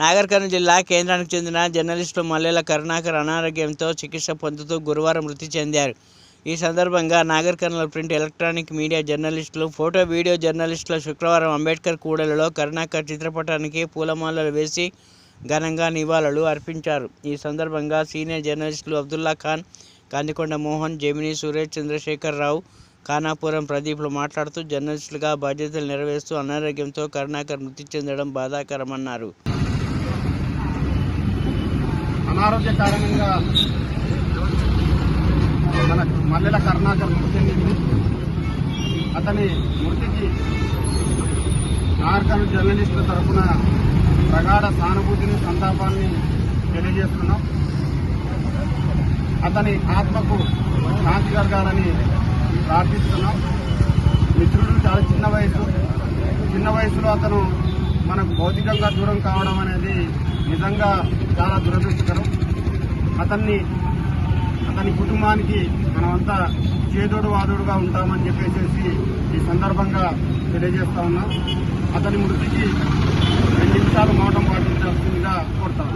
నాగర్ కర్నూలు జిల్లా కేంద్రానికి చెందిన జర్నలిస్టు మల్లెల కరుణాకర్ అనారోగ్యంతో చికిత్స పొందుతూ గురువారం మృతి చెందారు. ఈ సందర్భంగా Nagar Kurnool print electronic media జర్నలిస్టులు ఫోటో వీడియో జర్నలిస్టులు శుక్రవారం అంబేద్కర్ కూడలిలో కరుణాకర్ చిత్రపటానికి పూలమాలలు వేసి ఘనంగా నివాళులు అర్పించారు. ఈ సందర్భంగా సీనియర్ జర్నలిస్టులు అబ్దుల్లా ఖాన్ కందికొండ మోహన్ జమిని సురేష్ చంద్రశేఖర్ రావు ఖానాపురం ప్రదీప్లు మాట్లాడుతూ జర్నలిస్టులుగా బాధ్యతలు నెరవేరుస్తూ అనారోగ్యంతో కరుణాకర్ మృతి చెందడం బాధాకరమన్నారు. అనారోగ్య కారణంగా మన మల్లెల కరుణాకర్ మృతి చెందింది అతని మృతికి నార్కల్ జర్నలిస్టుల తరఫున ప్రగాఢ సానుభూతిని సంతాపాన్ని తెలియజేస్తున్నాం. అతని ఆత్మకు శాంతి కలగాలని ప్రార్థిస్తున్నాం. మిత్రుడు చాలా చిన్న వయసు. చిన్న వయసులో అతను మనకు భౌతికంగా దూరం కావడం అనేది నిజంగా చాలా దురదృష్టకరం. అతన్ని అతని కుటుంబానికి మనమంతా చేదోడు వాదోడుగా ఉంటామని చెప్పేసి ఈ సందర్భంగా తెలియజేస్తా ఉన్నాం. అతని మృతికి రెండు నిమిషాలు మౌనం పాటించాల్సిందిగా కోరుతాం